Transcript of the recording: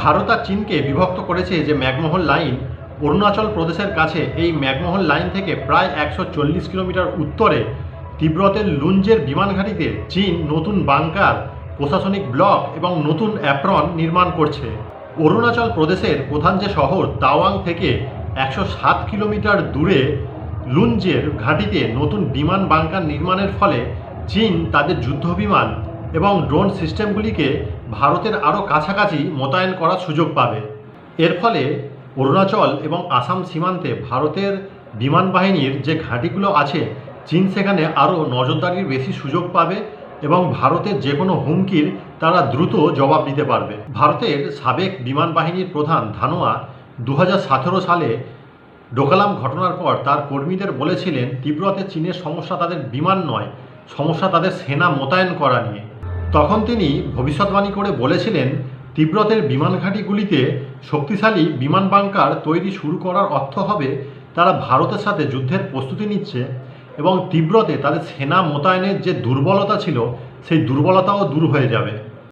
ভারত আর চীনকে বিভক্ত করেছে যে ম্যাকমোহন লাইন, অরুণাচল প্রদেশের কাছে এই ম্যাকমোহন লাইন থেকে প্রায় একশো চল্লিশ কিলোমিটার উত্তরে তিব্বতের লুঞ্জের বিমানঘাটিতে চীন নতুন বাংকার, প্রশাসনিক ব্লক এবং নতুন অ্যাপ্রন নির্মাণ করছে। অরুণাচল প্রদেশের প্রধান যে শহর, তাওয়াং থেকে একশো সাত কিলোমিটার দূরে লুঞ্জের ঘাঁটিতে নতুন বিমান বাংকার নির্মাণের ফলে চীন তাদের যুদ্ধবিমান এবং ড্রোন সিস্টেমগুলিকে ভারতের আরও কাছাকাছি মোতায়েন করার সুযোগ পাবে। এর ফলে অরুণাচল এবং আসাম সীমান্তে ভারতের বিমান বাহিনীর যে ঘাঁটিগুলো আছে, চীন সেখানে আরও নজরদারির বেশি সুযোগ পাবে এবং ভারতের যে কোনো হুমকির তারা দ্রুত জবাব দিতে পারবে। ভারতের সাবেক বিমান বাহিনীর প্রধান ধানোয়া দু হাজার সতেরো সালে ডোকালাম ঘটনার পর তার কর্মীদের বলেছিলেন তিব্বতে চীনের সমস্যা তাদের বিমান নয়, সমস্যা তাদের সেনা মোতায়েন করা নিয়ে। তখন তিনি ভবিষ্যৎবাণী করে বলেছিলেন, তিব্বতের বিমান ঘাঁটিগুলিতে শক্তিশালী বিমান বাংকার তৈরি শুরু করার অর্থ হবে, তারা ভারতের সাথে যুদ্ধের প্রস্তুতি নিচ্ছে এবং তিব্বতে তাদের সেনা মোতায়েনের যে দুর্বলতা ছিল, সেই দুর্বলতাও দূর হয়ে যাবে।